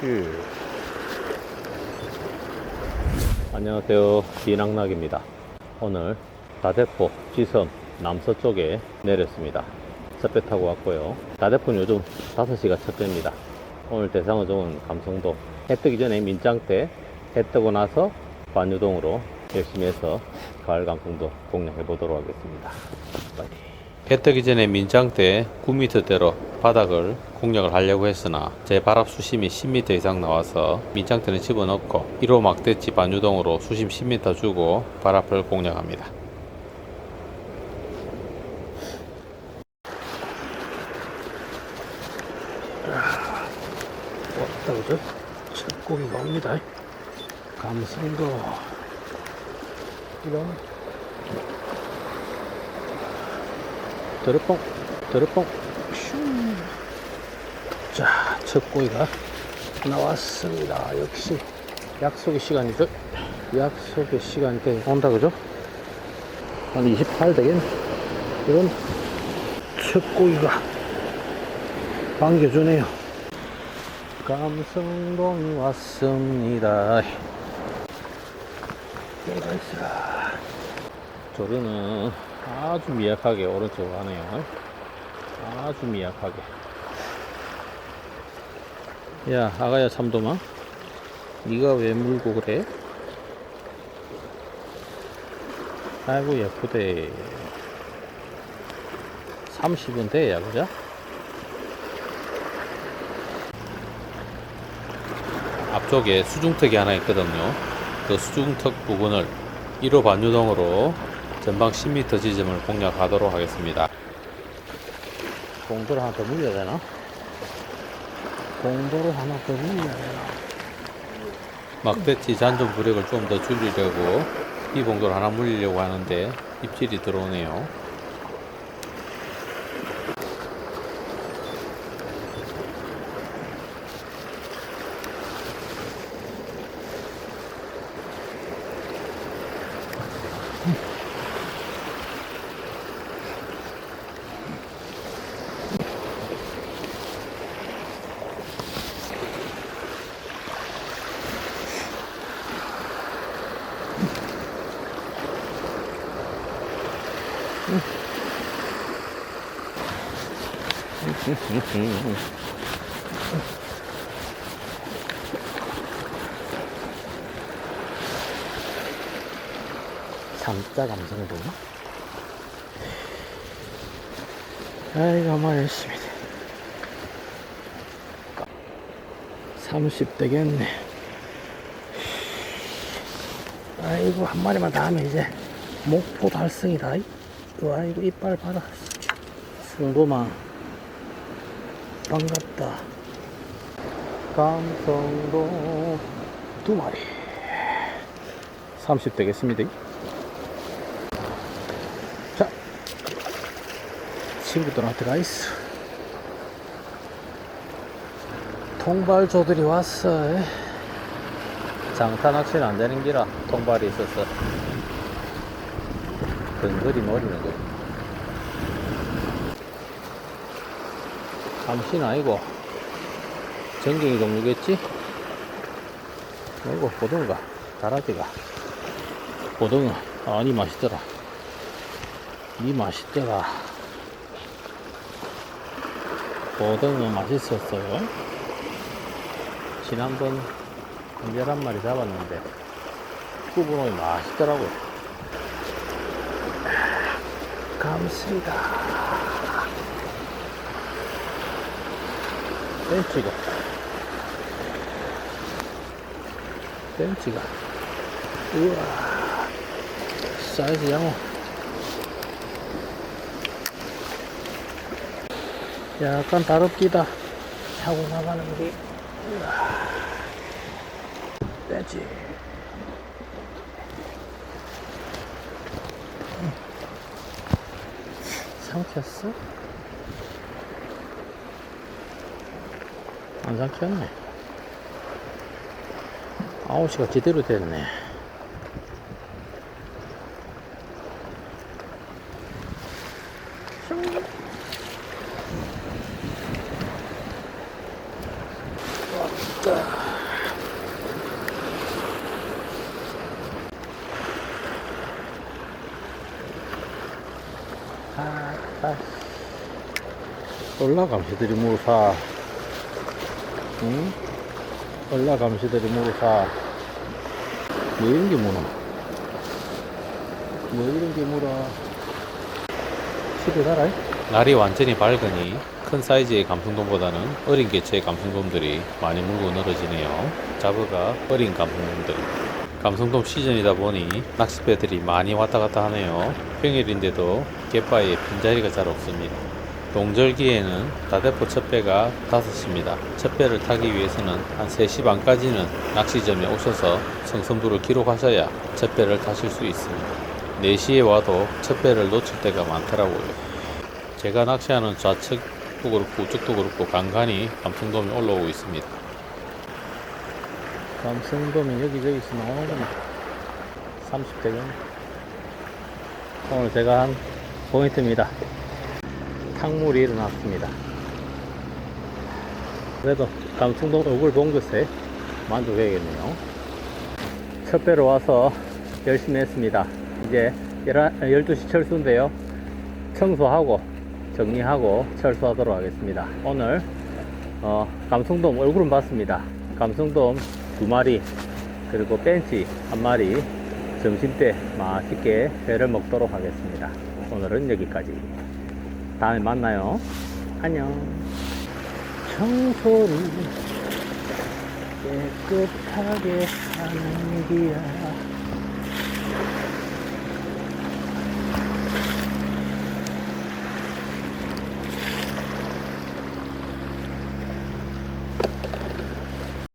그 안녕하세요. 비낭락입니다. 오늘 다대포 지선 남서쪽에 내렸습니다. 첫 배 타고 왔고요. 다대포는 요즘 5시가 첫 배입니다. 오늘 대상어 좋은 감성도. 해 뜨기 전에 민장대 해 뜨고 나서 반유동으로 열심히 해서 가을 감성도 공략해 보도록 하겠습니다. 해 뜨기 전에 민장 때 9m대로 바닥을 공략을 하려고 했으나 제 발압 수심이 10m 이상 나와서 때는 집어넣고 1호 막대치 반유동으로 수심 10m 주고 발압을 공략합니다. 왔다 그죠? 첫 고기가 옵니다. 감성도 이런 드르뽕 드르뽕 슝. 자, 첫 고기가 나왔습니다. 역시 약속의 시간이죠. 약속의 시간이 돼 온다 그죠? 한 28 되겠네. 이건 첫 고기가 반겨주네요. 감성동이 왔습니다. 있어. 조류는 아주 미약하게 오른쪽으로 가네요. 아주 미약하게. 야, 아가야 참돔아. 네가 왜 물고 그래? 아이고 예쁘대. 30은 돼야 그죠? 앞쪽에 수중턱이 하나 있거든요. 그 수중턱 부분을 1호 반유동으로 전방 10m 지점을 공략하도록 하겠습니다. 공도를 하나 더 물려야 되나? 공도를 하나 더 되나? 막대치 잔존 부력을 좀 더 줄이려고 이 봉도를 하나 물리려고 하는데 입질이 들어오네요. 삼자 감성도. 아이고, 아마 열심히. 30 되겠네. 아이고, 한 마리만 더 하면 이제 목표 달성이다. 아이고, 이빨 봐라. 승도마. 반갑다. 감성도 두 마리. 30 되겠습니다. 자, 친구들한테 가 있어. 통발조들이 왔어. 장타 낚시는 안 되는 기라 통발이 있었어. 근거리 노리는 거. 감신 아니고 전갱이 종류겠지? 아이고 고등어가 다라지가. 고등어 아니 맛있더라. 니 맛있더라. 고등어 맛있었어요. 지난번 한 11마리 잡았는데 구분이 맛있더라고요 감사합니다. 벤치가 벤치가 우와. 사이즈 양호. 약간 다릅디다. 타고 나가는 게. 우와. 빼지. 삼켰어? 안 삼켰네. 아홉시가 제대로 됐네. 슝. 아, 아, 올라감시들이 무사. 응? 올라감시들이 무사. 뭐 이런 게 뭐나? 뭐 이런 게 뭐라? 집에 가라. 날이 완전히 밝으니 큰 사이즈의 감성돔보다는 어린 개체의 감성돔들이 많이 물고 늘어지네요. 잡어가 어린 감성돔들. 감성돔 시즌이다 보니 낚싯배들이 많이 왔다 갔다 하네요. 평일인데도 갯바에 빈자리가 잘 없습니다. 동절기에는 다대포 첫 배가 5시입니다. 첫 배를 타기 위해서는 한 3시 반까지는 낚시점에 오셔서 성성도를 기록하셔야 첫 배를 타실 수 있습니다. 4시에 와도 첫 배를 놓칠 때가 많더라고요. 제가 낚시하는 좌측도 그렇고 우측도 그렇고 간간히 감성돔이 올라오고 있습니다. 감성돔이 여기저기서 나오는구나. 30대경. 오늘 제가 한 포인트입니다. 탕물이 일어났습니다. 그래도 감성돔 얼굴 본 것에 만족해야겠네요. 첫 배로 와서 열심히 했습니다. 이제 12시 철수인데요. 청소하고 정리하고 철수하도록 하겠습니다. 오늘 어, 감성돔 얼굴은 봤습니다. 감성돔 두 마리 그리고 벤치 한 마리 점심 때 맛있게 회를 먹도록 하겠습니다. 오늘은 여기까지. 다음에 만나요. 안녕. 청소를 깨끗하게 하는 기야.